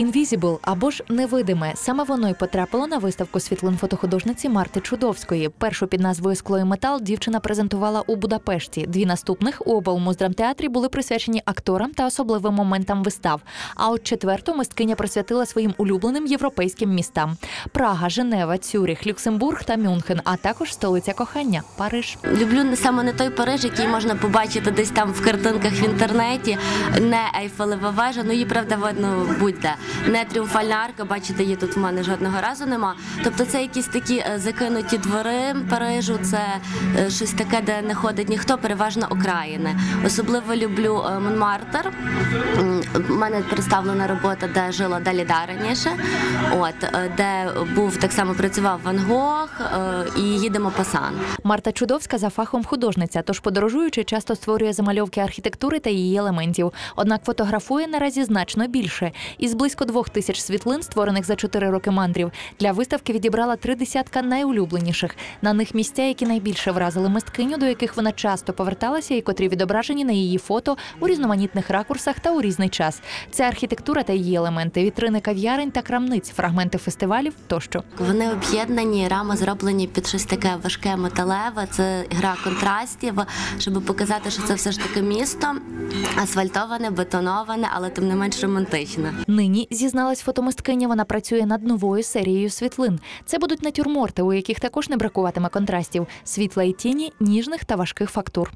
Invisible або ж невидиме. Саме воно й потрапило на виставку світлин фотохудожниці Марти Чудовської. Першу під назвою Скло і метал дівчина презентувала у Будапешті. Дві наступних у облмуздрамтеатрі були присвячені акторам та особливим моментам вистав. А от четверту мисткиня присвятила своїм улюбленим європейським містам: Прага, Женева, Цюріх, Люксембург та Мюнхен, а також столиця кохання Париж. Люблю саме не той Париж, який можна побачити десь там в картинках в інтернеті, не Ейфелева вежа, ну її правда видно будь-де. Не тріумфальна арка, бачите, її тут в мене жодного разу нема. Тобто це якісь такі е, закинуті двори Парижу, це е, щось таке, де не ходить ніхто, переважно окраїни. Особливо люблю е, Монмартр. М, У мене представлена робота, де жила Даліда раніше, от де був так само працював Ван Гог і їдемо Пасан. Марта Чудовська за фахом художниця, тож подорожуючи, часто створює замальовки архітектури та її елементів. Однак фотографує наразі значно більше. Із близько двох тисяч світлин, створених за чотири роки мандрів, для виставки відібрала три десятка найулюбленіших. На них місця, які найбільше вразили мисткиню, до яких вона часто поверталася, і котрі відображені на її фото у різноманітних ракурсах та у різний час. Це архітектура та її елементи, вітрини кав'ярень та крамниць, фрагменти фестивалів тощо. Вони об'єднані, рами зроблені під щось таке важке металеве. Це гра контрастів, щоб показати, що це все ж таки місто асфальтоване, бетоноване, але тим не менш романтичне. Нині зізналась фотомисткиня. Вона працює над новою серією світлин. Це будуть натюрморти, у яких також не бракуватиме контрастів, світла і тіні, ніжних та важких фактур.